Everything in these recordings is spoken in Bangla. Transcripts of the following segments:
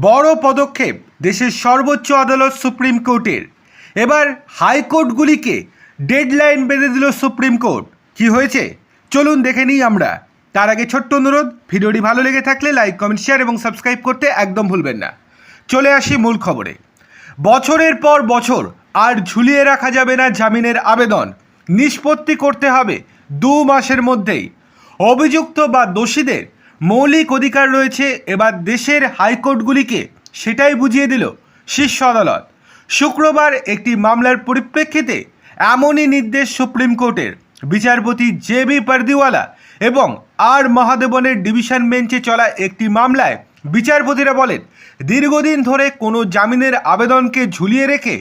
বড় পদক্ষেপ দেশের সর্বোচ্চ আদালত সুপ্রিম কোর্টের। এবার হাইকোর্টগুলিকে ডেডলাইন বেঁধে দিল সুপ্রিম কোর্ট। কি হয়েছে? চলুন দেখে নিই আমরা। তার আগে ছোট্ট অনুরোধ, ভিডিওটি ভালো লেগে থাকলে লাইক, কমেন্ট, শেয়ার এবং সাবস্ক্রাইব করতে একদম ভুলবেন না। চলে আসি মূল খবরে। বছরের পর বছর আর ঝুলিয়ে রাখা যাবে না জামিনের আবেদন। নিষ্পত্তি করতে হবে দু মাসের মধ্যেই। অভিযুক্ত বা দোষীদের মৌলিক অধিকার রয়েছে, এবার দেশের হাইকোর্টগুলিকে সেটাই বুঝিয়ে দিল শীর্ষ আদালত। শুক্রবার একটি মামলার পরিপ্রেক্ষিতে এমনই নির্দেশ সুপ্রিম কোর্টের। বিচারপতি জে বি পারদিওয়ালা এবং আর মহাদেবনের ডিভিশন বেঞ্চে চলা একটি মামলায় বিচারপতিরা বলেন, দীর্ঘদিন ধরে কোনো জামিনের আবেদনকে ঝুলিয়ে রেখে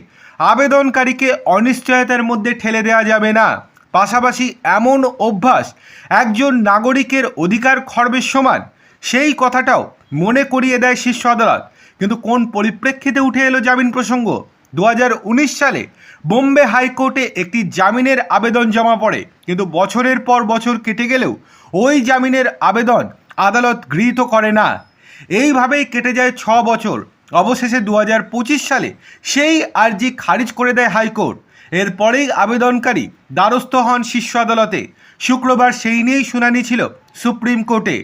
আবেদনকারীকে অনিশ্চয়তার মধ্যে ঠেলে দেওয়া যাবে না। পাশাপাশি এমন অভ্যাস একজন নাগরিকের অধিকার খর্বের সমান। সেই কথাটাও মনে করিয়ে দেয় শীর্ষ আদালত। কিন্তু কোন পরিপ্রেক্ষিতে উঠে এলো জামিন প্রসঙ্গ? দু হাজার উনিশ সালে বোম্বে হাইকোর্টে একটি জামিনের আবেদন জমা পড়ে। কিন্তু বছরের পর বছর কেটে গেলেও ওই জামিনের আবেদন আদালত গৃহীত করে না। এইভাবেই কেটে যায় ছ বছর। অবশেষে দু হাজার পঁচিশ সালে সেই আর্জি খারিজ করে দেয় হাইকোর্ট। এরপরেই আবেদনকারী দ্বারস্থ হন শীর্ষ আদালতে। শুক্রবার সেই নিয়েই শুনানি ছিল সুপ্রিম কোর্টে।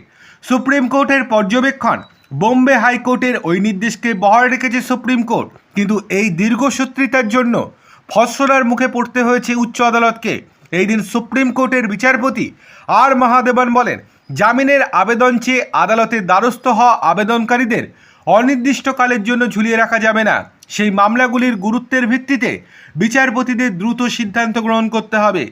সুপ্রিম কোর্টের পর্যবেক্ষণ, বোম্বে হাইকোর্টের ওই নির্দেশকে বহাল রেখেছে সুপ্রিম কোর্ট। কিন্তু এই দীর্ঘসূত্রিতার জন্য ফসলার মুখে পড়তে হয়েছে উচ্চ আদালতকে। এই দিন সুপ্রিম কোর্টের বিচারপতি আর মহাদেবন বলেন, জামিনের আবেদন চেয়ে আদালতে দ্বারস্থ হওয়া আবেদনকারীদের অনির্দিষ্টকালের জন্য ঝুলিয়ে রাখা যাবে না। সেই মামলাগুলির গুরুত্বের ভিত্তিতে বিচারপতিদের দ্রুত সিদ্ধান্ত গ্রহণ করতে হবে।